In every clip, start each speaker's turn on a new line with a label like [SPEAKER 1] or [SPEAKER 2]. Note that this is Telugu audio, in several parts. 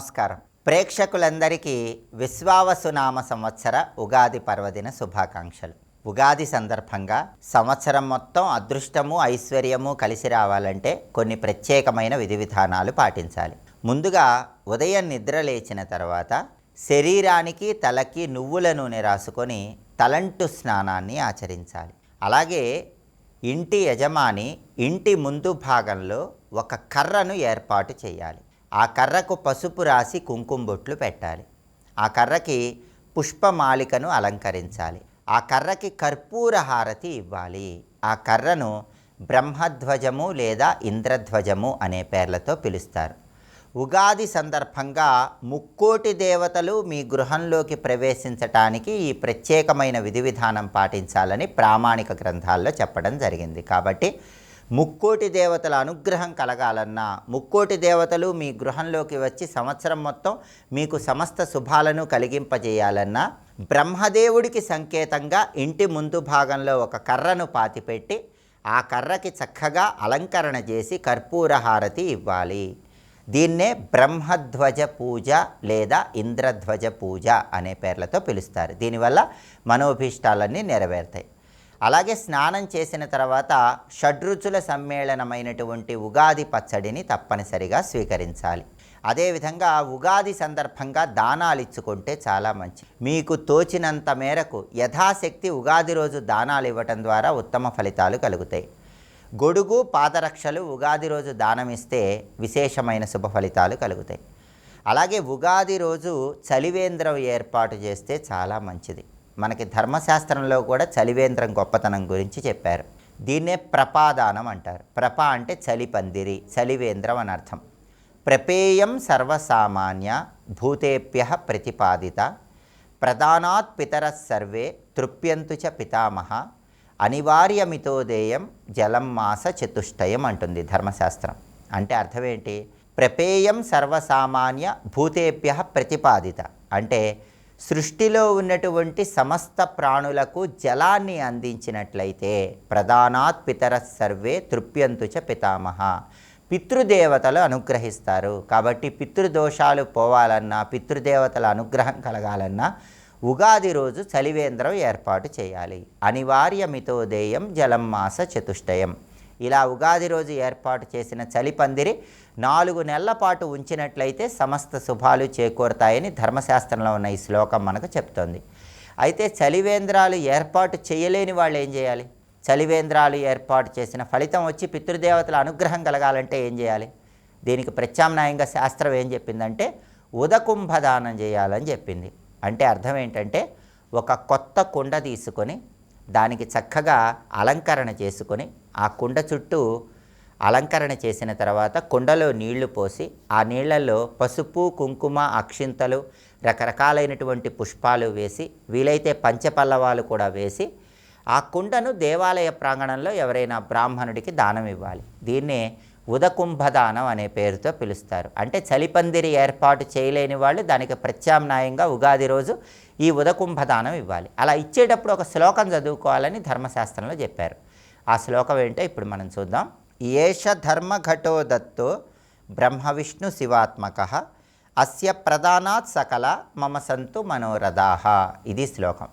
[SPEAKER 1] నమస్కారం. ప్రేక్షకులందరికీ విశ్వావసునామ సంవత్సర ఉగాది పర్వదిన శుభాకాంక్షలు. ఉగాది సందర్భంగా సంవత్సరం మొత్తం అదృష్టము ఐశ్వర్యము కలిసి రావాలంటే కొన్ని ప్రత్యేకమైన విధి విధానాలు పాటించాలి. ముందుగా ఉదయం నిద్ర లేచిన తర్వాత శరీరానికి తలకి నువ్వుల నూనె రాసుకొని తలంటు స్నానాన్ని ఆచరించాలి. అలాగే ఇంటి యజమాని ఇంటి ముందు భాగంలో ఒక కర్రను ఏర్పాటు చేయాలి. ఆ కర్రకు పసుపు రాసి కుంకుమ బొట్లు పెట్టాలి. ఆ కర్రకి పుష్పమాలికను అలంకరించాలి. ఆ కర్రకి కర్పూర హారతి ఇవ్వాలి. ఆ కర్రను బ్రహ్మధ్వజము లేదా ఇంద్రధ్వజము అనే పేర్లతో పిలుస్తారు. ఉగాది సందర్భంగా ముక్కోటి దేవతలు మీ గృహంలోకి ప్రవేశించటానికి ఈ ప్రత్యేకమైన విధి విధానం పాటించాలని ప్రామాణిక గ్రంథాల్లో చెప్పడం జరిగింది. కాబట్టి ముక్కోటి దేవతల అనుగ్రహం కలగాలన్నా ముక్కోటి దేవతలు మీ గృహంలోకి వచ్చి సంవత్సరం మొత్తం మీకు సమస్త శుభాలను కలిగింపజేయాలన్నా బ్రహ్మదేవుడికి సంకేతంగా ఇంటి ముందు భాగంలో ఒక కర్రను పాతిపెట్టి ఆ కర్రకి చక్కగా అలంకరణ చేసి కర్పూర హారతి ఇవ్వాలి. దీన్నే బ్రహ్మధ్వజ పూజ లేదా ఇంద్రధ్వజ పూజ అనే పేర్లతో పిలుస్తారు. దీనివల్ల మనోభీష్టాలన్నీ నెరవేరుతాయి. అలాగే స్నానం చేసిన తర్వాత షడ్రుచుల సమ్మేళనమైనటువంటి ఉగాది పచ్చడిని తప్పనిసరిగా స్వీకరించాలి. అదేవిధంగా ఉగాది సందర్భంగా దానాలు ఇచ్చుకుంటే చాలా మంచి మీకు తోచినంత మేరకు యథాశక్తి ఉగాది రోజు దానాలు ఇవ్వటం ద్వారా ఉత్తమ ఫలితాలు కలుగుతాయి. గొడుగు పాదరక్షలు ఉగాది రోజు దానమిస్తే విశేషమైన శుభ ఫలితాలు కలుగుతాయి. అలాగే ఉగాది రోజు చలివేంద్రం ఏర్పాటు చేస్తే చాలా మంచిది. మనకి ధర్మశాస్త్రంలో కూడా చలివేంద్రం గొప్పతనం గురించి చెప్పారు. దీన్నే ప్రపాదానం అంటారు. ప్రప అంటే చలిపందిరి చలివేంద్రం అని అర్థం. ప్రపేయం సర్వసామాన్య భూతేభ్య ప్రతిపాదిత ప్రధానాత్ పితర సర్వే తృప్యంతు చ పితామహ అనివార్యమితోదేయం జలం మాస చతుష్టయం అంటుంది ధర్మశాస్త్రం. అంటే అర్థం ఏంటి? ప్రపేయం సర్వసామాన్య భూతేభ్య ప్రతిపాదిత. అంటే సృష్టిలో ఉన్నటువంటి సమస్త ప్రాణులకు జలాన్ని అందించినట్లయితే ప్రధానాత్ పితర సర్వే తృప్యంతు చ పితామహ. పితృదేవతలు అనుగ్రహిస్తారు. కాబట్టి పితృదోషాలు పోవాలన్నా పితృదేవతల అనుగ్రహం కలగాలన్నా ఉగాది రోజు చలివేంద్రం ఏర్పాటు చేయాలి. అనివార్యమితోదేయం జలం మాస చతుష్టయం. ఇలా ఉగాది రోజు ఏర్పాటు చేసిన చలిపందిరి నాలుగు నెలల పాటు ఉంచినట్లయితే సమస్త శుభాలు చేకూరుతాయని ధర్మశాస్త్రంలో ఉన్న ఈ శ్లోకం మనకు చెప్తోంది. అయితే చలివేంద్రాలు ఏర్పాటు చేయలేని వాళ్ళు ఏం చేయాలి? చలివేంద్రాలు ఏర్పాటు చేసిన ఫలితం వచ్చి పితృదేవతల అనుగ్రహం కలగాలంటే ఏం చేయాలి? దీనికి ప్రత్యామ్నాయంగా శాస్త్రం ఏం చెప్పిందంటే ఉదకుంభదానం చేయాలని చెప్పింది. అంటే అర్థం ఏంటంటే ఒక కొత్త కుండ తీసుకొని దానికి చక్కగా అలంకరణ చేసుకొని ఆ కుండ చుట్టూ అలంకరణ చేసిన తర్వాత కుండలో నీళ్ళు పోసి ఆ నీళ్ళలో పసుపు కుంకుమ అక్షింతలు రకరకాలైనటువంటి పుష్పాలు వేసి వీలైతే పంచపల్లవాలు కూడా వేసి ఆ కుండను దేవాలయ ప్రాంగణంలో ఎవరైనా బ్రాహ్మణుడికి దానం ఇవ్వాలి. దీన్నే ఉదకుంభదానం అనే పేరుతో పిలుస్తారు. అంటే చలిపందిరి ఏర్పాటు చేయలేని వాళ్ళు దానికి ప్రత్యామ్నాయంగా ఉగాది రోజు ఈ ఉదకుంభదానం ఇవ్వాలి. అలా ఇచ్చేటప్పుడు ఒక శ్లోకం చదువుకోవాలని ధర్మశాస్త్రంలో చెప్పారు. ఆ శ్లోకం ఏంటో ఇప్పుడు మనం చూద్దాం. ఏష ధర్మఘటో దత్తో బ్రహ్మ విష్ణు శివాత్మక అస్య ప్రధానాత్ సకల మమ సంతు మనోరథాహ ఇది శ్లోకం.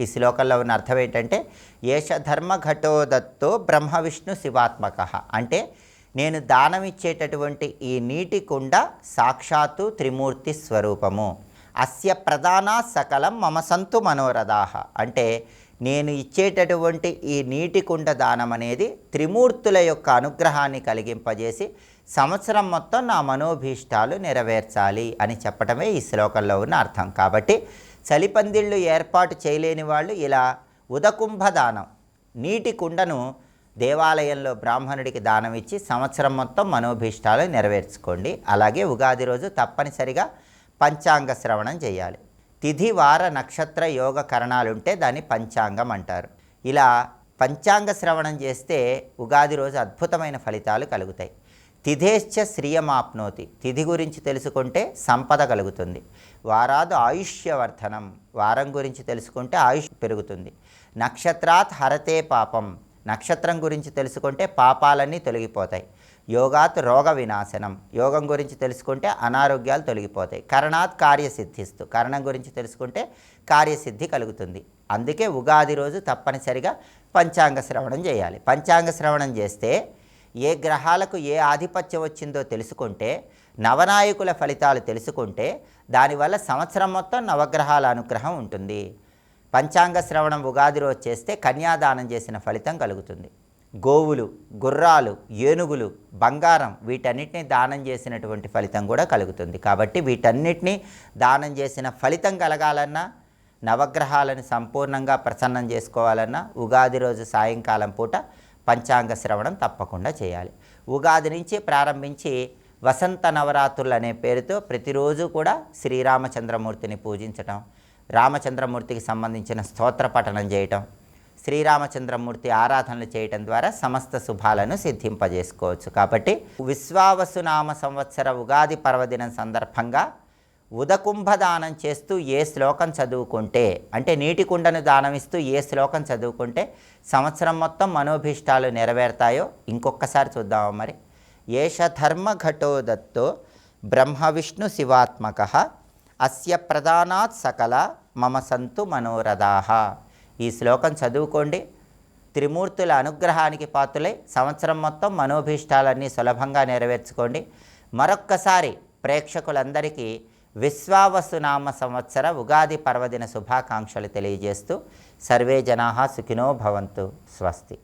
[SPEAKER 1] ఈ శ్లోకంలో ఉన్న అర్థం ఏంటంటే ఏష ధర్మఘటో దత్తో బ్రహ్మ విష్ణు శివాత్మక అంటే నేను దానమిచ్చేటటువంటి ఈ నీటి కుండ సాక్షాత్తు త్రిమూర్తి స్వరూపము. అస్య ప్రధాన సకలం మమ సంతు మనోరథాహ అంటే నేను ఇచ్చేటటువంటి ఈ నీటి కుండ దానం అనేది త్రిమూర్తుల యొక్క అనుగ్రహాన్ని కలిగింపజేసి సంవత్సరం మొత్తం నా మనోభీష్టాలు నెరవేర్చాలి అని చెప్పటమే ఈ శ్లోకంలో ఉన్న అర్థం. కాబట్టి చలిపందిళ్ళు ఏర్పాటు చేయలేని వాళ్ళు ఇలా ఉదకుంభ దానం నీటి కుండను దేవాలయంలో బ్రాహ్మణుడికి దానం ఇచ్చి సంవత్సరం మొత్తం మనోభీష్టాలు నెరవేర్చుకోండి. అలాగే ఉగాది రోజు తప్పనిసరిగా పంచాంగ శ్రవణం చేయాలి. తిథి వార నక్షత్ర యోగ కరణాలుంటే దాన్ని పంచాంగం అంటారు. ఇలా పంచాంగ శ్రవణం చేస్తే ఉగాది రోజు అద్భుతమైన ఫలితాలు కలుగుతాయి. తిథేశ్చ శ్రియమాప్నోతి. తిథి గురించి తెలుసుకుంటే సంపద కలుగుతుంది. వారాదు ఆయుష్యవర్ధనం. వారం గురించి తెలుసుకుంటే ఆయుష్ పెరుగుతుంది. నక్షత్రాత్ హరతే పాపం. నక్షత్రం గురించి తెలుసుకుంటే పాపాలన్నీ తొలగిపోతాయి. యోగాత్ రోగ వినాశనం. యోగం గురించి తెలుసుకుంటే అనారోగ్యాలు తొలగిపోతాయి. కరణాత్ కార్యసిద్ధిస్తూ. కరణం గురించి తెలుసుకుంటే కార్యసిద్ధి కలుగుతుంది. అందుకే ఉగాది రోజు తప్పనిసరిగా పంచాంగ శ్రవణం చేయాలి. పంచాంగ శ్రవణం చేస్తే ఏ గ్రహాలకు ఏ ఆధిపత్యం వచ్చిందో తెలుసుకుంటే నవనాయకుల ఫలితాలు తెలుసుకుంటే దానివల్ల సంవత్సరం మొత్తం నవగ్రహాల అనుగ్రహం ఉంటుంది. పంచాంగ శ్రవణం ఉగాది రోజు చేస్తే కన్యాదానం చేసిన ఫలితం కలుగుతుంది. గోవులు గుర్రాలు ఏనుగులు బంగారం వీటన్నిటిని దానం చేసినటువంటి ఫలితం కూడా కలుగుతుంది. కాబట్టి వీటన్నిటిని దానం చేసిన ఫలితం కలగాలన్నా నవగ్రహాలను సంపూర్ణంగా ప్రసన్నం చేసుకోవాలన్నా ఉగాది రోజు సాయంకాలం పూట పంచాంగ శ్రవణం తప్పకుండా చేయాలి. ఉగాది నుంచి ప్రారంభించి వసంత నవరాత్రులు అనే పేరుతో ప్రతిరోజు కూడా శ్రీరామచంద్రమూర్తిని పూజించటం రామచంద్రమూర్తికి సంబంధించిన స్తోత్ర పఠనం చేయటం శ్రీరామచంద్రమూర్తి ఆరాధనలు చేయటం ద్వారా సమస్త శుభాలను సిద్ధింపజేసుకోవచ్చు. కాబట్టి విశ్వావసునామ సంవత్సర ఉగాది పర్వదినం సందర్భంగా ఉదకుంభ దానం చేస్తూ ఏ శ్లోకం చదువుకుంటే అంటే నీటి కుండను దానమిస్తూ ఏ శ్లోకం చదువుకుంటే సంవత్సరం మొత్తం మనోభీష్టాలు నెరవేరుతాయో ఇంకొకసారి చూద్దామా మరి. ఏష ధర్మ ఘటో దత్తో బ్రహ్మ విష్ణు శివాత్మక అస్య ప్రధానాత్ సకల మమ సంతు మనోరథాహ ఈ శ్లోకం చదువుకోండి. త్రిమూర్తుల అనుగ్రహానికి పాత్రులై సంవత్సరం మొత్తం మనోభీష్టాలన్నీ సులభంగా నెరవేర్చుకోండి. మరొక్కసారి ప్రేక్షకులందరికీ విశ్వావసునామ సంవత్సర ఉగాది పర్వదిన శుభాకాంక్షలు తెలియజేస్తూ సర్వే జనా సుఖినో భవంతు. స్వస్తి.